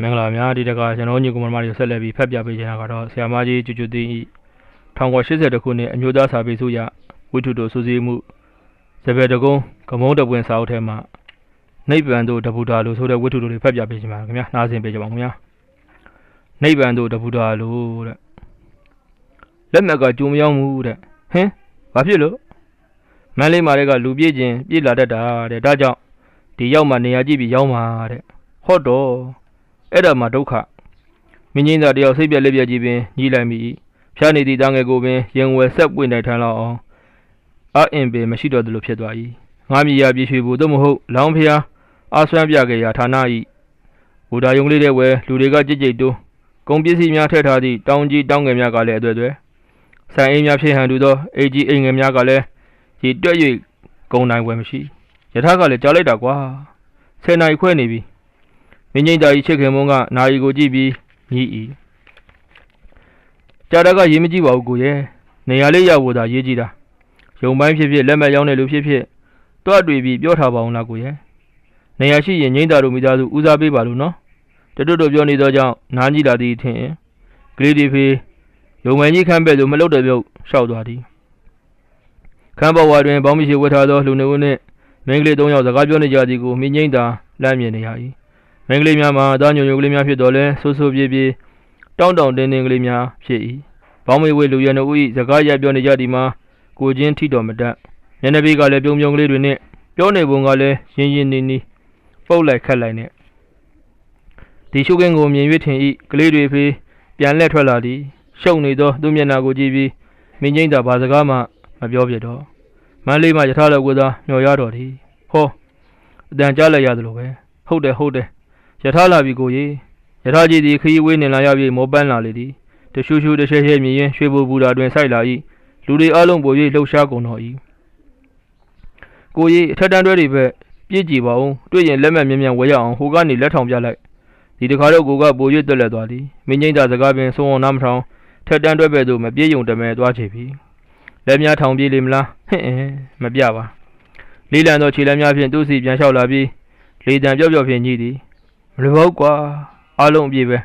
မင်္ဂလာများဒီတကကျွန်တော်ညီကောင်မတို့ဆက်လက်ပြီးဖတ်ပြပေးချင်တာကတော့ဆရာမကြီးကျွတ်ကျွတ်သိန်းဤ1980ခုနှစ်အမျိုးသားစာပေစုရဝိထုတို့စူးစီးမှုဇပယ်တကုန်းကမုံတပွင့်စာအုပ်ထဲမှာနိဗ္ဗာန်တို့တဗုဒ္ဓလို့ဆိုတဲ့ဝိထုတို့တွေဖတ်ပြပေးချင်ပါခင်ဗျာနားဆင်ပေးကြပါဦးခင်ဗျာနိဗ္ဗာန်တို့တဗုဒ္ဓလို့တဲ့လက်မှတ်ကကြုံမရောက်ဘူးတဲ့ဟင်ဘာဖြစ်လို့မန်းလေးမာတွေကလူပြည့်ခြင်းပြည့်လာတတ်တာတဲ့ဒါကြောင့်ဒီရောက်မှနေရာကြည့်ပြီးရောက်မှာတဲ့ဟုတ်တော့ အဲ့ဒါမှဒုက္ခမင်းကြီးသားတယောက်စိတ်ပြက်လက်ပြက်ကြီးပင်ညီးလိုက်မိဖျားနေသည့်တာငယ်ကိုပင်ရင်ဝယ်ဆက်ပွင့်နိုင်ထမ်းလောက်အောင်အအင်ပင်မရှိတော့သလိုဖြစ်သွား၏ငါမြည်ရပြေရွှေဖို့သို့မဟုတ်လောင်းဖျားအာဆွမ်းပြခဲ့ရာဌာန၏ဘူဒါယုံလေးတဲ့ဝဲလူတွေကကြိတ်ကြိတ်တိုးကုန်ပစ္စည်းများထည့်ထားသည့်တောင်ကြီးတောင်ငယ်များကလည်းအသွဲ့သွဲဆိုင်အိမ်များဖြစ်ဟန်တူသောအေကြီးအိမ်ငယ်များကလည်းဒီတွက်၍ကုန်နိုင်ွယ်မရှိယထာကလည်းကြားလိုက်တာကွာဆယ်နိုင်ခွဲနေပြီ မင်းကြီးသားကြီးချစ်ခင်မုန်းကနာယီကိုကြည့်ပြီးညီဤကြာတကရေးမကြည့်ပါဘူးကိုရဲ့နေရာလေးရောက်ဖို့သာရေးကြည့်တာရုံပိုင်းဖြစ်ဖြစ်လက်မှတ်ရောက်နေလို့ဖြစ်ဖြစ်တွတ်တွေ့ပြီးပြောထားပါအောင်လားကိုရဲ့နေရာရှိရင်ငိမ့်တာတို့မိသားစုဦးစားပေးပါလို့နော်တတွတ်တို့ပြောနေသောကြောင့်နားကြည့်လာသည်ထင်ကလေးဒီဖေးရုံမှန်ကြီးခမ်းပဲ့သို့မလုတ်တဲ့ပြုတ်ရှောက်သွားသည်ခမ်းပေါ်ဝါတွင်ဘောင်းမရှိဝတ်ထားသောလူနေဦးနှင့်မင်းကလေး၃ယောက်စကားပြောနေကြသည်ကိုမင်းငိမ့်တာလမ်းမြင်နေရ၏ မင်းကလေးများမှာအသားညိုညိုကလေးများဖြစ်တော်လဲဆိုးဆိုးပြေးပြေးတောင်းတောင်းတင်းတင်းကလေးများဖြစ်၏ဘောင်းမေဝေလူရနဦး၏စကားရပြောနေကြသည်မှာကိုချင်းထိတော်မတတ်မျက်နှာပေးကလည်းပြုံပြုံကလေးတွေနဲ့ပြောနေပုံကလည်းရင်းရင်းနီးနီးပုတ်လိုက်ခတ်လိုက်နဲ့ဒီရှုကင်းကိုမြင်၍ထင်၏ကလေးတွေဖေးပြန်လက်ထွက်လာသည်ရှုံနေသောသူ့မျက်နှာကိုကြည့်ပြီးမင်းကြီးသာဘာစကားမှမပြောပြတော့မန်းလေးမှယထာလောက်ကိုသာမျော်ရတော်သည်ဟောအတန်ကြားလိုက်ရသလိုပဲဟုတ်တယ်ဟုတ်တယ် ယထာလာပြီကိုရေယထာကြီးသည်ခီးဝေးနေလာရ၍မောပန်းလာလေသည်တရှူရှူတရှဲရှဲမြည်ရင်ရွှေဘူဘူတာတွင်ဆိုက်လာ၏လူတွေအလုံးပို၍လှုပ်ရှားကုန်တော်၏ကိုရေအထက်တန်းတွဲတွေဘက်ပြည့်ကြည်ပါအောင်တွေ့ရင်လက်မှတ်မြင်မြန်ဝဲရအောင်ဟိုကနေလက်ထောင်ပြလိုက်ဒီတခါတော့ကိုကပို၍တက်လက်သွားသည်မင်းငိမ့်သာစကားပင်ဆုံးအောင်နားမထောင်ထက်တန်းတွဲပဲ့သို့မပြေယုံတမဲသွားချေပြီလက်များထောင်ပြေးလေမလားဟင့်မပြပါလေးလံသောခြေလက်များဖြင့်သူ့စီပြန်လျှောက်လာပြီးလေတံပြော့ပြော့ဖြင့်ညှိသည် မလိုတော့ကွာအားလုံးအပြည့်ပဲ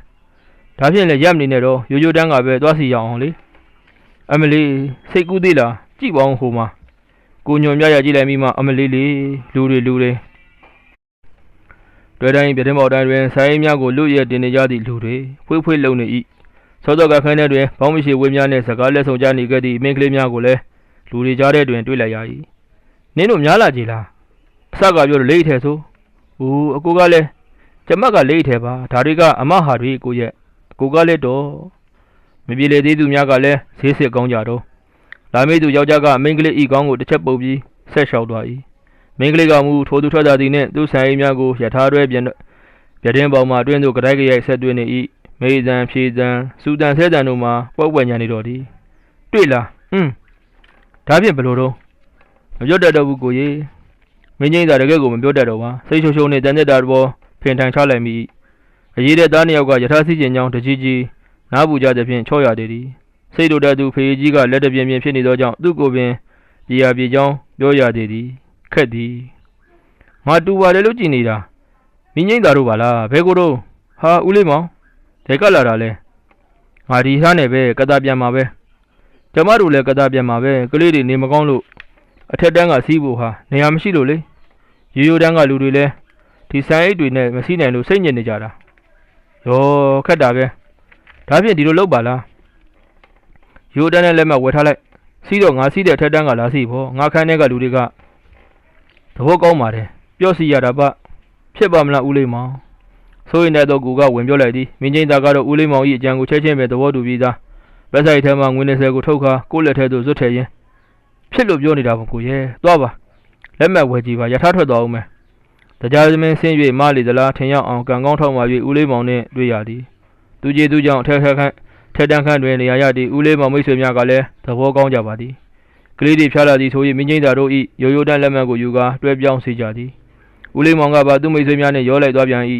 ဒါဖြင့်လည်းရပ်မနေနဲ့တော့ရိုးရိုးတန်းကပဲသွားစီရအောင်လေအမလီစိတ်ကူးသေးလားကြည့်ပါအောင်ဟိုမှာကိုညွန်မြရကြည့်လိုက်မိမှအမလီလေးလူတွေလူတွေတွေ့တိုင်းပြတဲ့မော်တိုင်းတွင်ဆိုင်များကိုလူရဲတင်နေကြသည့်လူတွေဖွေးဖွေးလုံနေ၏သောတော့ကခန်းထဲတွင်ဘောင်းမရှိဝေးများနှင့်စကားလက်ဆောင်ကြနေခဲ့သည့်မင်းကလေးများကိုလည်းလူတွေကြားထဲတွင်တွေ့လိုက်ရ၏နင်းတို့များလာကြည်လားအစကပြောလို့လိမ့်ထဲဆိုဦးအကိုကလည်း ကျမကလိမ့်ထဲပါဒါတွေကအမဟာတွေကိုရဲ့အကိုကလည်းတော့မပြေလေသေးသူများကလည်းဈေးစစ်ကောင်းကြတော့လာမေးသူယောက်ျားကမိန်းကလေးဤကောင်းကိုတစ်ချက်ပုတ်ပြီးဆက်လျှောက်သွား၏မိန်းကလေးကမူထိုသူထွက်သာသည်နှင့်သူဆိုင်အိမ်များကိုယထာတွဲပြန်ပြတင်းပေါမှာတွင်းသို့ကြိုက်ကြရိုက်ဆက်တွင်းနေ၏မေးစံဖြေစံစူတန်ဆဲတန်တို့မှာပုတ်ဝဲညာနေတော်သည်တွေ့လားဟွန်းဒါဖြင့်ဘယ်လိုတော့မပြောတတ်တော့ဘူးကိုကြီးမင်းကြီးသာတကယ်ကိုမပြောတတ်တော့ပါစိတ်ရှုံရှုံနဲ့တန်တဲ့တာတော် ဖင်ထိုင်ချလိုက်မိအရေးတဲ့သားနှစ်ယောက်ကယထာစီကျင်ကြောင်းတကြီးကြီးနားပူကြသည်ဖြင့်ချော့ရသေးသည်စိတ်တို့တဲ့သူဖေးကြီးကလက်တပြင်းပြင်းဖြစ်နေသောကြောင့်သူ့ကိုယ်ပင်ပြေရပြေကြောင်းပြောရသေးသည်ခက်သည်ငါတူပါတယ်လို့ကြည်နေတာမင်းငိမ့်သားတို့ပါလားဘဲကိုတော့ဟာဦးလေးမောင်ဒဲကလာတာလဲငါဒီသားနဲ့ပဲကတာပြန်มาပဲကျမတို့လည်းကတာပြန်มาပဲကလေးတွေနေမကောင်းလို့အထက်တန်းကစီးဖို့ဟာနေရာမရှိလို့လေရိုးရိုးတန်းကလူတွေလည်း ဒီဆိုင်အိတ်တွေနဲ့မစီးနိုင်လို့စိတ်ညစ်နေကြတာရောခက်တာပဲဒါဖြင့်ဒီလိုလုပ်ပါလားရိုးတန်းနဲ့လက်မှတ်ဝယ်ထားလိုက်စီးတော့ငါစီးတဲ့အထက်တန်းကလာစီးဖို့ငါခန်းထဲကလူတွေကသဘောကောင်းပါတယ်ပြောစီရတာပဖြစ်ပါမလားဦးလေးမောင်ဆိုရင်တဲ့တော့ကူကဝင်ပြောလိုက်သည်မင်းချင်းသားကတော့ဦးလေးမောင်၏အကြံကိုချက်ချင်းပဲသဘောတူပြီးသားဗက်ဆိုင်ထဲမှာငွေ20ကိုထုတ်ခါကိုယ့်လက်ထဲသို့ဇွတ်ထည့်ရင်းဖြစ်လို့ပြောနေတာပေါ့ကိုရဲ့သွားပါလက်မှတ်ဝယ်ကြည့်ပါရထားထွက်သွားအောင်မယ် တရားသမင်းဆင်း၍မလီသလားထင်ရောက်အောင်ကံကောင်းထောက်မှ၍ဦးလေးမောင်နှင့်တွေ့ရသည်သူကြီးသူကြောင့်ထက်ခက်ခန့်ထက်တန်းခန့်တွင်နေရာရသည့်ဦးလေးမောင်မိတ်ဆွေများကလည်းသဘောကောင်းကြပါသည်ကလေးတွေဖျားလာသည်ဆို၍မင်းချင်းသာတို့၏ရိုးရိုးတန်းလက်မှတ်ကိုယူကာတွဲပြောင်းစေကြသည်ဦးလေးမောင်ကပါသူမိတ်ဆွေများနှင့်ရောလိုက်သွားပြန်၏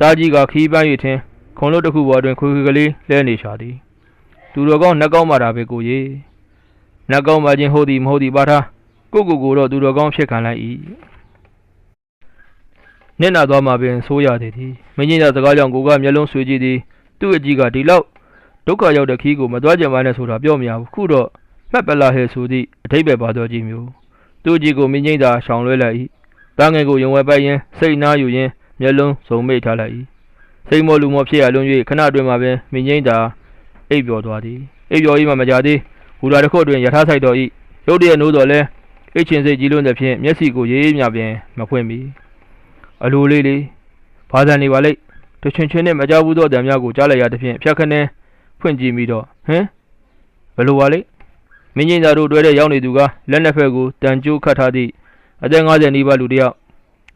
တာကြီးကခီးပန်း၍ထင်ခွန်လို့တစ်ခုပေါ်တွင်ခွေခွေကလေးလဲနေရှာသည်သူတော်ကောင်းနှက်ကောင်းမာတာပဲကိုကြီးနှက်ကောင်းပါခြင်းဟုတ်သည်မဟုတ်သည်ပါထားကိုကိုကိုတော့သူတော်ကောင်းဖြစ်ခံလိုက်၏ နစ်နာသွားမှပင်ဆိုးရသည်သည်မင်းကြီးသားစကားကြောင့်ကိုကမျက်လုံးဆွေးကြည့်သည်သူ့အကြီးကဒီလောက်ဒုက္ခရောက်တဲ့ခီးကိုမသွားကြမ်းပါနဲ့ဆိုတာပြောမရဘူးခုတော့မှတ်ပလာဟဲဆိုသည့်အထိပ္ပယ်ပါတော်ကြီးမျိုးသူ့အကြီးကိုမင်းကြီးသားရှောင်လွှဲလိုက်၏တာငယ်ကိုယုံဝဲပိုက်ရင်းစိတ်နာယူရင်းမျက်လုံးစုံမိတ်ထားလိုက်၏စိတ်မောလူမောဖြစ်ရလွန်း၍ခဏအတွင်းမှာပင်မင်းကြီးသားအိပ်ပျော်သွားသည်အိပ်ပျော်၏မှမကြသေးဘူရာတစ်ခုအတွင်းယထာဆိုင်တော်၏ရုတ်တရက်နိုးတော်လဲအိတ်ချင်စိတ်ကြီးလွန်းတဲ့ဖြင့်မျက်စိကိုရေးရေးမြပြင်မဖွင့်မီ အလိုလေးလေးဘာသာနေပါလိမ့်တချွင်ချွင်နဲ့မကြဘူးသောအတံများကိုကြားလိုက်ရသဖြင့်ဖြတ်ခနဲဖွင့်ကြည့်မိတော့ဟမ်ဘယ်လိုပါလိမ့်မင်းကြီးသားတို့တွဲတဲ့ရောက်နေသူကလက်နှစ်ဖက်ကိုတန်ကျိုးခတ်ထားသည့်အသက်50နီးပါးလူတစ်ယောက်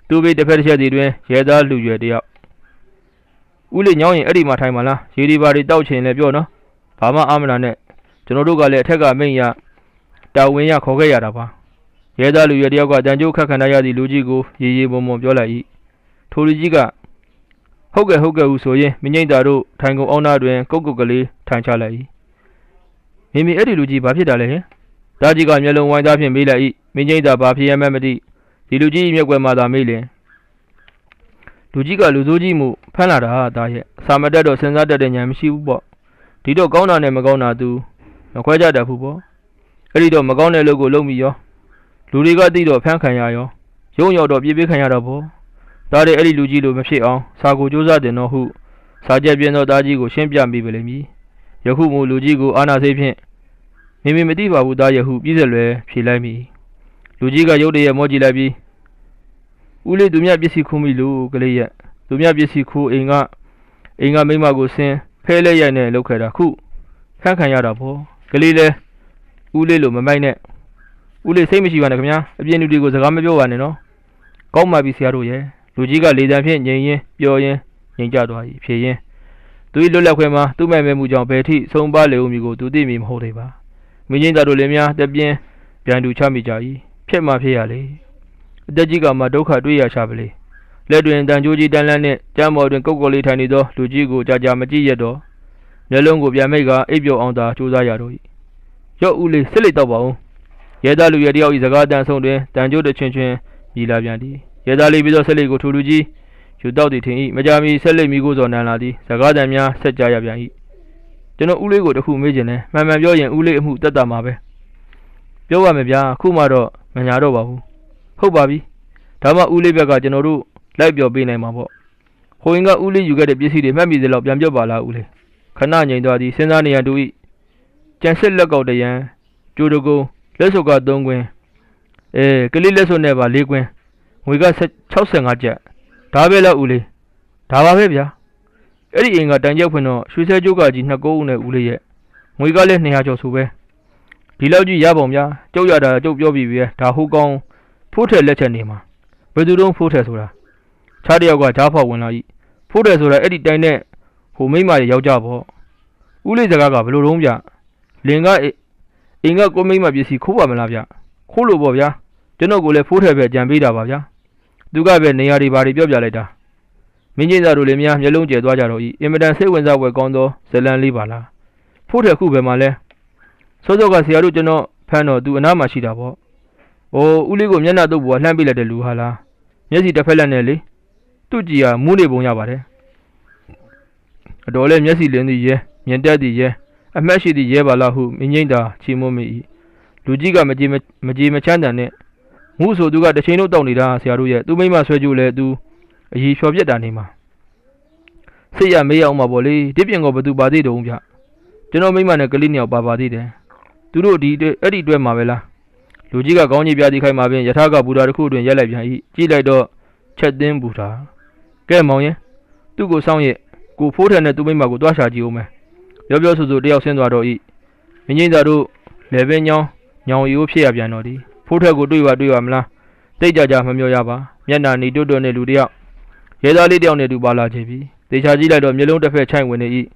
သူ့ဘေးတစ်ဖက်တစ်ချက်စီတွင်ရဲသားလူရွယ်တစ်ယောက်ဦးလေးညောင်းရင်အဲ့ဒီမှာထိုင်ပါလားရေဒီပါတွေတောက်ချင်လည်းပြောနော်ဘာမှအာမနာနဲ့ကျွန်တော်တို့ကလည်းအထက်ကမိန်ရတာဝန်ရခေါ်ခဲ့ရတာပါရဲသားလူရွယ်တစ်ယောက်ကတန်ကျိုးခတ်ခံရသည့်လူကြီးကိုရေရေမုံမုံပြောလိုက်၏ ထိုလူကြီးကဟုတ်ကဲ့ဟုတ်ကဲ့ဟုဆိုရင်မင်းကြီးသားတို့ထိုင်ကုန်အောင်သားတွင်ကုတ်ကုတ်ကလေးထိုင်ချလိုက်၏မိမိအဲ့ဒီလူကြီးဘာဖြစ်တာလဲဟင်တာကြီးကမျက်လုံးဝိုင်းသားဖြင့်မေးလိုက်၏မင်းကြီးသားဘာဖြစ်ရမှန်းမသိဒီလူကြီးမျက်ကွယ်မှာသာမေးလင်လူကြီးကလူစိုးကြီးမှုဖမ်းလာတာဟာတာရဲ့အစာမတက်တော့စဉ်းစားတတ်တဲ့ဉာဏ်မရှိဘူးပေါ့ဒီတော့ကောင်းတာနဲ့မကောင်းတာ तू မခွဲကြတတ်ဘူးပေါ့အဲ့ဒီတော့မကောင်းတဲ့လုပ်ကိုလုပ်မိရောလူတွေကသိတော့ဖမ်းခံရရောရုံရောက်တော့ပြေးပြေးခံရတော့ပေါ့ ဒါတဲ့အဲ့ဒီလူကြီးလိုမဖြစ်အောင်စာကိုစူးစမ်းတင်တော့ဟုစာချက်ပြင်းသောသားကြီးကိုရှင်းပြမိပါလိမ့်မည်ယခုမှလူကြီးကိုအာနာစိတ်ဖြင့်မိမိမသိပါဘူးသားယဟုပြည့်စက်လွယ်ဖြေလိုက်မိလူကြီးကရုတ်တရက်မောကြည့်လိုက်ပြီးဦးလေးသူမြပစ္စည်းခိုးမိလို့ကလေးရဲ့သူမြပစ္စည်းခိုးအိမ်ကအိမ်ကမိမကိုဆင်းဖဲလဲရိုက်နဲ့လောက်ခဲ့တာခုဖမ်းခံရတာပေါ့ကလေးလဲဦးလေးလိုမမိုက်နဲ့ဦးလေးစိတ်မရှိပါနဲ့ခင်ဗျာအပြင်းလူတွေကိုစကားမပြောပါနဲ့နော်ကောင်းပါပြီဆရာတို့ရဲ့ လူကြီးကလေတံဖြင့်ငြိမ်ရင်းပျော်ရင်းငြိမ်ကြသွား၏ဖြေရင်းသူ၏လွတ်လပ်ခွင့်မှာသူ့မဲ့မဲ့မှုကြောင့်ဘယ်ထိဆုံးပါလေဦးမည်ကိုသူသိမည်မဟုတ်သေးပါမင်းကြီးသားတို့လည်းများတပြင်းပြန်တူချမိကြ၏ဖြစ်မှဖြစ်ရလေအသက်ကြီးကမှဒုက္ခတွေ့ရချပါလေလက်တွင်တန်ကြိုးကြီးတန်းလန်းနှင့်ကြမ်းမော်တွင်ကုတ်ကုတ်လေးထိုင်နေသောလူကြီးကိုကြာကြာမကြည့်ရတော့မျက်လုံးကိုပြန်မိတ်ကအိပ်ပျော်အောင်သာကြိုးစားရတော့၏ရော့ဦးလေးစစ်လိုက်တော့ပါဦးရဲသားလူရဲတယောက်၏စကားတန်ဆုံးတွင်တန်ကြိုးတစ်ချွင်ချွင်မြည်လာပြန်သည် ရဲသားလေးပြီးသောဆက်လက်ကိုထူထူကြီးယူတော့သည်ထင်၏မကြမီဆက်လက်မိကိုစော်နန်လာသည်စကားတန်များဆက်ကြရပြန်၏ကျွန်တော်ဦးလေးကိုတခုမေးချင်တယ်မှန်မှန်ပြောရင်ဦးလေးအမှုတက်တာမှာပဲပြောပါမယ်ဗျာအခုမှတော့မညာတော့ပါဘူးဟုတ်ပါပြီဒါမှဦးလေးဘက်ကကျွန်တော်တို့လိုက်ပြောပေးနိုင်မှာပေါ့ဟိုရင်ကဦးလေးယူခဲ့တဲ့ပစ္စည်းတွေမှတ်မိသလောက်ပြန်ပြောပါလားဦးလေးခဏငြိမ်သွားသည်စဉ်းစားနေရတူ၏ကြံစစ်လက်ကောက်တရံကျိုးတကုံလက်စုပ်က3ကွင်းအဲကလေးလက်စုပ်နဲ့ပါ4ကွင်း ငွေက65ကျပ်ဒါပဲလားဦးလေးဒါပါပဲဗျာအဲ့ဒီအိမ်ကတန်ရက်ဖွင့်တော့ရွှေစဲကျိုးကကြီးနှစ်ကုန်းဦးနဲ့ဦးလေးရဲ့ငွေကလည်း200ကျော်ဆိုပဲဒီလောက်ကြီးရပါုံဗျာကျုပ်ရတာကျုပ်ပြောပြီးပြီဒါဟုတ်ကောင်းဖိုးထက်လက်ချက်နေမှာဘယ်သူတုံးဖိုးထက်ဆိုတာခြားတယောက်ကဂျားဖောက်ဝင်လာ၏ဖိုးထက်ဆိုတာအဲ့ဒီတိုင်နဲ့ဟိုမိမရဲ့ယောက်ျားပေါ့ဦးလေးစကားကဘယ်လိုတုံးဗျလင်ကအိမ်ကကိုမိမပစ္စည်းခိုးပါမလားဗျခိုးလို့ပေါ့ဗျာကျွန်တော်ကိုလည်းဖိုးထက်ပဲကြံပေးတာပါဗျာ သူကပဲနေရာတွေဘာတွေပြောပြလိုက်တာမင်းကြီးသားတို့လည်းများမျက်လုံးကျဲသွားကြတော့ဤအင်မတန်စိတ်ဝင်စားဖွယ်ကောင်းသောဇလန်လေးပါလားဖိုးထက်ခုပဲမှလဲစောစောကဆရာတို့ကျွန်တော်ဖမ်းတော့သူအနားမှာရှိတာပေါ့။အိုးဦးလေးကိုမျက်နှာတုပ်ပေါ်လှမ်းပြလိုက်တဲ့လူဟာလား။မျက်စိတစ်ဖက်လက်နဲ့လေသူ့ကြည်ဟာမူးနေပုံရပါတယ်။အတော်လဲမျက်စိလင်းသည်ရဲမြင်တတ်သည်ရဲအမတ်ရှိသည်ရဲပါလားဟုမင်းငိမ့်တာချီးမွမ်းမိ၏လူကြီးကမကြေမကြေမချမ်းတန်နဲ့ မူးဆိုသူကတစ်ချိန်လုံးတောက်နေတာဆရာတို့ရဲ့သူမိမဆွဲကြိုးလဲသူအကြီးဖြော်ပြက်တာနေမှာစိတ်ရမေးအောင်မှာပေါ့လေဒီပြင်ကဘသူပါသေးတုံးဗျကျွန်တော်မိမနဲ့ကလေးနှစ်ယောက်ပါပါသေးတယ်သူတို့ဒီအဲ့ဒီအတွက်မှာပဲလားလူကြီးကကောင်းကြီးပြသည်ခိုင်မှာပင်ယထာကဘူတာတစ်ခုအတွင်ရက်လိုက်ပြန်၏ကြည့်လိုက်တော့ချက်သင်းဘူတာကဲမောင်ရင်သူ့ကိုစောင့်ရကိုဖိုးထန်နဲ့သူ့မိမကိုတွားရှာကြည့်အောင်မယ်ပြောပြောဆိုဆိုတယောက်ဆင်းသွားတော့၏မင်းကြီးသားတို့လေပင်ညောင်းညောင်ရိုးဖြစ်ရပြန်တော့သည် ဖိုးထက်ကိုတွေ့ပါတွေ့ပါမလားတိတ်ကြကြမမျောရပါမျက်နာနီတွတ်တွတ်နဲ့လူတယောက်ရဲသားလေးတယောက်နဲ့တူပါလာချေပြီတေချာကြည့်လိုက်တော့မျိုးလုံးတစ်ဖက်ချိုင်ဝင်နေ၏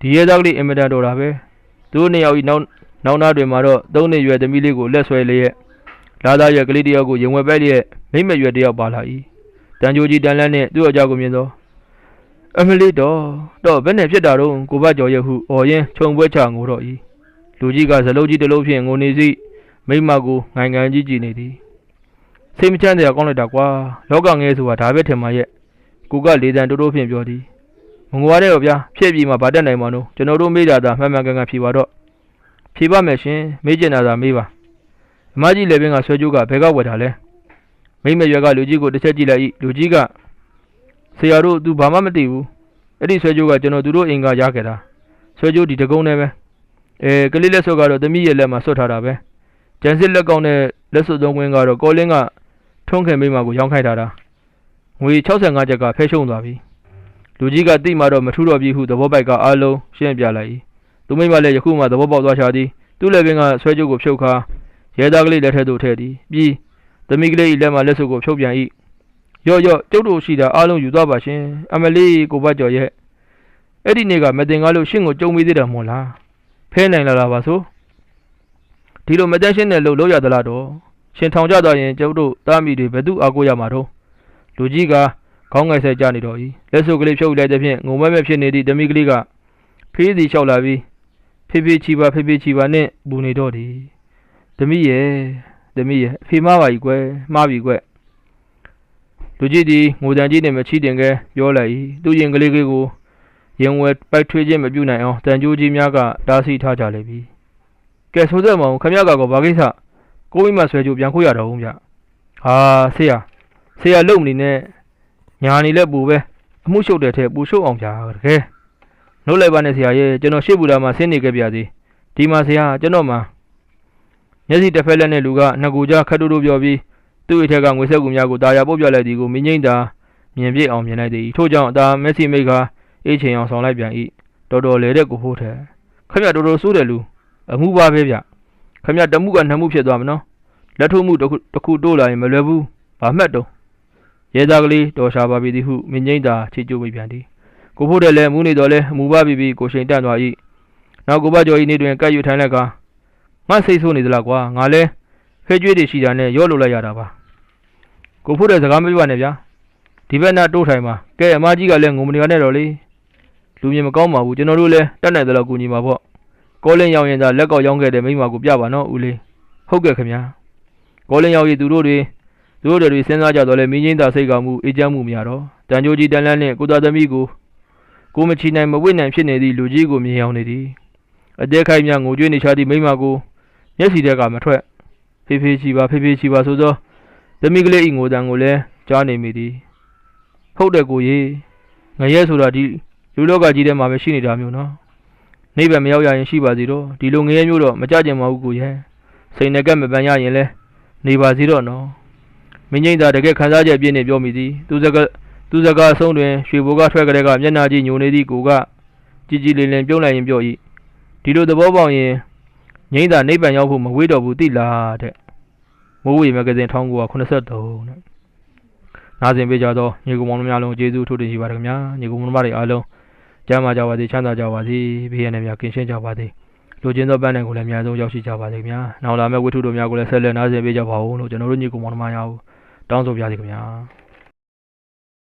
ဒီရဲသားကလေးအင်မတန်တော်တာပဲသူတို့နှစ်ယောက်ဤနောက်နောက်နာတွင်မှာတော့သုံးနှစ်ရွယ်သမီးလေးကိုလက်ဆွဲလျက်လာသားရွယ်ကလေးတယောက်ကိုရင်ဝဲပဲလျက်မိမ့်မရွယ်တယောက်ပါလာ၏တန်ကြိုကြီးတန်လန်းနှင့်သူ့အကြောက်ကိုမြင်သောအမလီတော့တော့ဘယ်နဲ့ဖြစ်တာတော့ကိုဘကျော်ရဲ့ဟုအော်ရင်ခြုံပွဲချငိုတော့၏လူကြီးကဇလုံးကြီးတစ်လုံးဖြင့်ငိုနေစီ မိမကိုငိုင်ငံကြီးကြည့်နေသည်စစိတ်မချမ်းတရားကောင်းလိုက်တာကွာလောကငယ်ဆိုတာဒါပဲထင်မှရဲ့ကိုကလေတံတိုးတိုးဖြင့်ပြောသည်မငွားတဲ့ရောဗျာဖြည့်ပြီးမှဗာတက်နိုင်မှာနော်ကျွန်တော်တို့မေးကြတာမှန်မှန်ကန်ကန်ဖြေပါတော့ဖြေပါမယ်ရှင်မေးကျင်တာသာမေးပါအမကြီးလေပင်ကဆွဲကြိုးကဘဲကဝယ်တာလဲမိမရွက်ကလူကြီးကိုတစ်ချက်ကြည့်လိုက်၏လူကြီးကဆရာတို့သူဘာမှမသိဘူးအဲ့ဒီဆွဲကြိုးကကျွန်တော်သူတို့အိမ်ကရခဲ့တာဆွဲကြိုးဒီတကုန်းနဲ့ပဲအဲကလေးလက်စွပ်ကတော့သမီးရဲ့လက်မှာဆွတ်ထားတာပဲ ကျန်စစ်လက်ကောင်းတဲ့လက်စွပ်သုံးခွင်းကတော့ကောလင်းကထုံးခင်မိမကိုရောင်းခိုင်းထားတာငွေ65ကျပ်ကဖဲရှုံသွားပြီလူကြီးကတိမှတော့မထူတော့ပြီဟုသဘောပိုက်ကအားလုံးရှင်းပြလိုက်၏သူမိမလည်းယခုမှသဘောပေါက်သွားချသည်သူ့လည်းပင်ကဆွဲကြိုးကိုဖြုတ်ခါရဲသားကလေးလက်ထက်သို့ထည့်သည်ပြီးသမီးကလေး၏လက်မှလက်စုပ်ကိုဖြုတ်ပြန်၏ရော့ရော့ကျုပ်တို့ရှိတာအားလုံးယူသွားပါရှင်အမလေးကိုဘတ်ကျော်ရဲ့အဲ့ဒီနေ့ကမတင်ကားလို့ရှင့်ကိုကြုံမိသေးတယ်မို့လားဖဲနိုင်လာတာပါဆို ဒီလိုမတန်းရှင်းတဲ့လို့လို့ရသလားတော့ရှင်ထောင်ကြတော့ရင်ကျုပ်တို့တားမိတွေဘယ်သူအားကိုးရမှာတော့လူကြီးကခေါင်းငယ်ဆက်ကြနေတော့၏လက်စုပ်ကလေးဖြုတ်လိုက်တဲ့ဖြင့်ငုံမဲမဲဖြစ်နေသည့်တမိကလေးကဖေးစီလျှောက်လာပြီးဖေးဖေးချီပါဖေးဖေးချီပါနဲ့ပူနေတော့သည်တမိရဲ့တမိရဲ့အဖေမပါကြီးကွယ်မှားပြီကွယ်လူကြီးသည်ငိုတန်ကြီးနဲ့မချီတင်ခဲပြောလိုက်၏သူရင်ကလေးကလေးကိုရင်ဝဲပိုက်ထွေးခြင်းမပြုနိုင်အောင်တန်ကြိုးကြီးများကတားဆီးထားကြလေပြီ ကဲဆိုသက်မောင်ခမရကတော့ဘာကိစ္စကိုမိမဆွဲကြိုးပြန်ခိုးရတော့ဦးဗျဟာဆေးရဆေးရလုံမနေနဲ့ညာနေလဲပူပဲအမှုရှုပ်တဲ့ထဲပူရှုပ်အောင်ဗျာတကယ်နှုတ်လိုက်ပါနဲ့ဆရာရဲ့ကျွန်တော်ရှေ့ဘူတာမှာဆင်းနေခဲ့ပြသေးဒီမှာဆရာကျွန်တော်မှာမျက်စိတစ်ဖက်လက်နဲ့လူကနှစ်ကူကြားခတ်တူတူပြောပြီးသူ့အထက်ကငွေဆက်ကူများကိုတာယာပုတ်ပြလိုက်သည်ကိုမင်းငိမ့်တာမြင်ပြည့်အောင်မြင်လိုက်သည်ထို့ကြောင့်အသာမက်ဆီမိတ်ကအေးချင်အောင်ဆောင်လိုက်ပြန်၏တော်တော်လေတဲ့ကိုဖို့ထဲခမရတော်တော်စိုးတယ်လူ အမှုပါပဲဗျခမရတမှုကနှစ်မှုဖြစ်သွားမနော်လက်ထုပ်မှုတစ်ခုတစ်ခုတိုးလာရင်မလွယ်ဘူးဘာမှတ်တော့ရဲသားကလေးတော်ရှာပါပြီသည်ဟုမင်းငိမ့်သာချေကျိုးမိပြန်သည်ကိုဖို့တဲ့လည်းမူးနေတော်လဲအမူပါပြီပြီကိုရှိန်တန့်သွား၏နောက်ကိုဘကျော်ဤနေတွင်ကပ်ယူထိုင်လိုက်ကငါစိတ်ဆိုးနေသလားကွာငါလဲဖဲကျွေးတွေရှိတာနဲ့ရော့လို့လိုက်ရတာပါကိုဖို့တဲ့စကားမပြောပါနဲ့ဗျာဒီဘက်နာတိုးထိုင်ပါကဲအမကြီးကလည်းငုံမနေရနဲ့တော့လေလူမြင်မကောင်းပါဘူးကျွန်တော်တို့လည်းတတ်နိုင်တယ်လို့ကူညီပါပေါ့ ကောလင်းရောက်ရင်သာလက်ကောက်ရောင်းခဲ့တဲ့မိန်းမကိုပြပါနော်ဦးလေးဟုတ်ကဲ့ခင်ဗျာကောလင်းရောက်ရင်သူတို့တွေသူတို့တွေစဉ်းစားကြတော့လဲမင်းချင်းသာစိတ်ကောင်းမှုအေးချမ်းမှုများတော့တန်ကြိုးကြီးတန်လန်းနဲ့ကိုသားသမီးကိုကိုမချီနိုင်မဝိနိုင်ဖြစ်နေသည့်လူကြီးကိုမြင်အောင်နေသည်အတဲခိုက်များငိုကြွေးနေချသည့်မိမကိုမျက်စီတက်ကမထွက်ဖေးဖေးချီပါဖေးဖေးချီပါဆိုသောသမီးကလေးဤငိုတန်ကိုလည်းကြားနေမိသည်ဟုတ်တယ်ကိုကြီးငရဲဆိုတာဒီလူလောကကြီးထဲမှာပဲရှိနေတာမျိုးနော် နိဗ္ဗာန်မရောက်ရရင်ရှိပါသေးတော့ဒီလိုငရဲမျိုးတော့မကြကြင်ပါဘူးကိုရဲ့စိတ်နဲ့ကပ်မပန်ရရင်လဲနေပါသေးတော့နော်မင်းကြီးသာတကယ်ခံစားချက်ပြည့်နေပြောမိသည်သူစကားသူစကားအဆုံးတွင်ရွှေဘိုကထွက်ကြတဲ့ကမျက်နှာကြီးညိုနေသည့်ကိုကကြည်ကြည်လင်လင်ပြုံးလိုက်ရင်ပြော၏ဒီလိုသဘောပေါက်ရင်ငိမ့်သာနိဗ္ဗာန်ရောက်ဖို့မဝေးတော့ဘူးသိလားတဲ့မိုးဝေမဂ္ဂဇင်း1983တဲ့နားဆင်ပေးကြတော့ညီကောင်မောင်တို့များလုံးကျေးဇူးထိုးတင်ရှိပါရခင်ဗျာညီကောင်မောင်တို့တွေအားလုံး ကျမ်းမာကြပါစေချမ်းသာကြပါစေဘေးရန်တွေများကင်းရှင်းကြပါစေလူချင်းသောပန်းနိုင်ကိုလည်းအများဆုံးရောက်ရှိကြပါစေခင်ဗျာနောက်လာမယ့်ဝတ္ထုတို့များကိုလည်းဆက်လက်နားဆင်ပေးကြပါဦးလို့ကျွန်တော်တို့ညီကောင်မောင်တို့များရအောင်တောင်းဆိုပြပါစီခင်ဗျာ